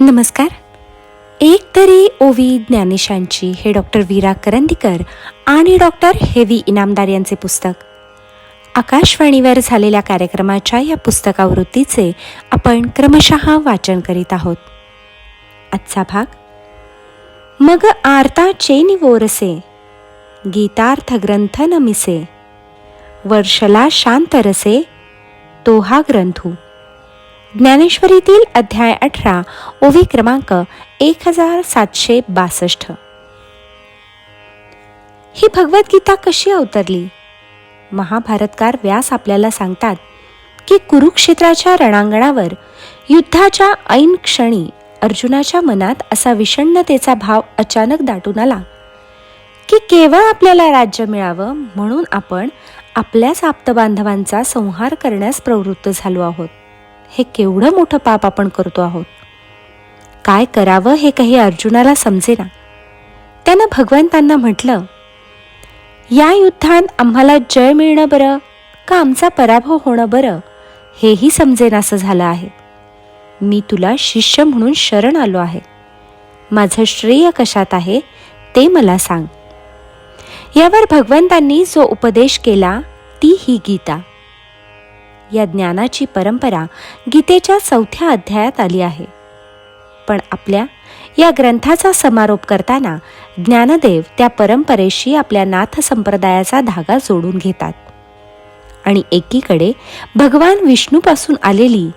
नमस्कार. एक तरी ओवी ज्ञानेशांची हे डॉक्टर वीरा करंदीकर आणि डॉक्टर हेवी इनामदार यांचे पुस्तक. आकाशवाणीवर झालेल्या कार्यक्रमाच्या या पुस्तकावृत्तीचे आपण क्रमशः वाचन करीत आहोत. आजचा भाग मग आरता चेनी वोरसे गीतार्थ ग्रंथ नमिसे वर्षला शांत रसे तोहा ग्रंथू. ज्ञानेश्वरीतील अध्याय अठरा ओवी क्रमांक एक हजार सातशे बासष्ट. ही भगवद्गीता कशी अवतरली? महाभारतकार व्यास आपल्याला सांगतात की कुरुक्षेत्राच्या रणांगणावर युद्धाच्या ऐन क्षणी अर्जुनाच्या मनात असा विषण्णतेचा भाव अचानक दाटून आला की केवळ आपल्याला राज्य मिळावं म्हणून आपण आपल्याच आप्तबांधवांचा संहार करण्यास प्रवृत्त झालो आहोत. हे केवढं मोठं पाप आपण करतो आहोत? काय करावं हे काही अर्जुनाला समजेना. त्यानं भगवंतांना म्हटलं या युद्धात आम्हाला जय मिळणं बरं का आमचा पराभव होणं बरं? हेही समजेनासं झालं आहे. मी तुला शिष्य म्हणून शरण आलो आहे. माझं श्रेय कशात आहे ते मला सांग. यावर भगवंतांनी जो उपदेश केला ती ही गीता. या ज्ञानाची परंपरा गीतेच्या चौथ्या अध्यायात आली आहे. पण आपल्या या ग्रंथाचा समारोप करताना ज्ञानदेव त्या परंपरेशी आपल्या नाथ संप्रदायाचा धागा जोडून घेतात. आणि एकीकडे भगवान विष्णूपासून आलेली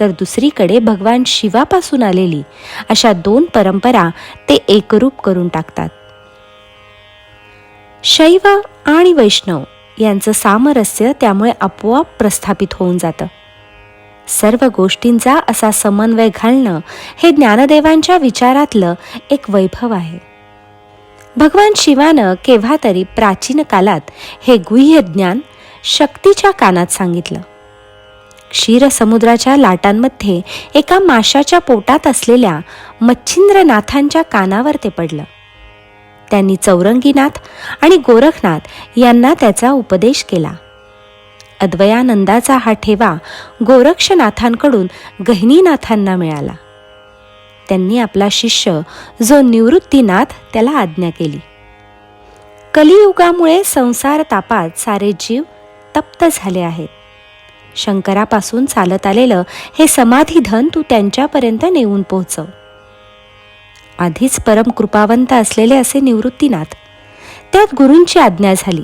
तर दुसरीकडे भगवान शिवापासून आलेली अशा दोन परंपरा ते एकरूप करून टाकतात. शैव आणि वैष्णव यांचं सामरस्य त्यामुळे आपोआप प्रस्थापित होऊन जातं. सर्व गोष्टींचा असा समन्वय घालणं हे ज्ञानदेवांच्या विचारातलं एक वैभव आहे. भगवान शिवानं केव्हा तरी प्राचीन कालात हे गुह्य ज्ञान शक्तीच्या कानात सांगितलं. क्षीरसमुद्राच्या लाटांमध्ये एका माशाच्या पोटात असलेल्या मच्छिंद्रनाथांच्या कानावर ते पडलं. त्यांनी चौरंगीनाथ आणि गोरखनाथ यांना त्याचा उपदेश केला. अद्वयानंदाचा हा ठेवा गोरक्षनाथांकडून गहिनीनाथांना मिळाला. त्यांनी आपला शिष्य जो निवृत्तीनाथ त्याला आज्ञा केली. कलियुगामुळे संसार तापात सारे जीव तप्त झाले आहेत. शंकरापासून चालत आलेलं हे समाधीधन तू त्यांच्यापर्यंत नेऊन पोहोचव. आधीच परम कृपावंत असलेले असे निवृत्तीनाथ. त्यात गुरूंची आज्ञा झाली.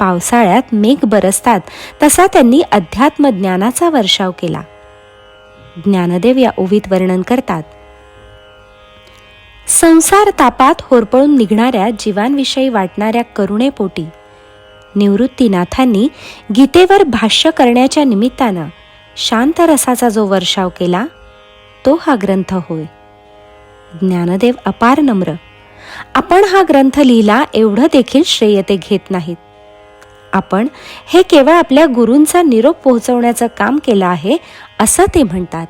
पावसाळ्यात मेघ बरसतात तसा त्यांनी अध्यात्म ज्ञानाचा वर्षाव केला. ज्ञानदेव या ओवीत वर्णन करतात. संसार तापात होरपळून निघणाऱ्या जीवांविषयी वाटणाऱ्या करुणेपोटी निवृत्तीनाथांनी गीतेवर भाष्य करण्याच्या निमित्तानं शांत रसाचा जो वर्षाव केला तो हा ग्रंथ होय. ज्ञानदेव अपार नम्र. आपण हा ग्रंथ लिहिला एवढं देखील श्रेय ते घेत नाहीत. आपण हे केवळ आपल्या गुरूंचा निरोप पोहोचवण्याचं काम केलं आहे असं ते म्हणतात.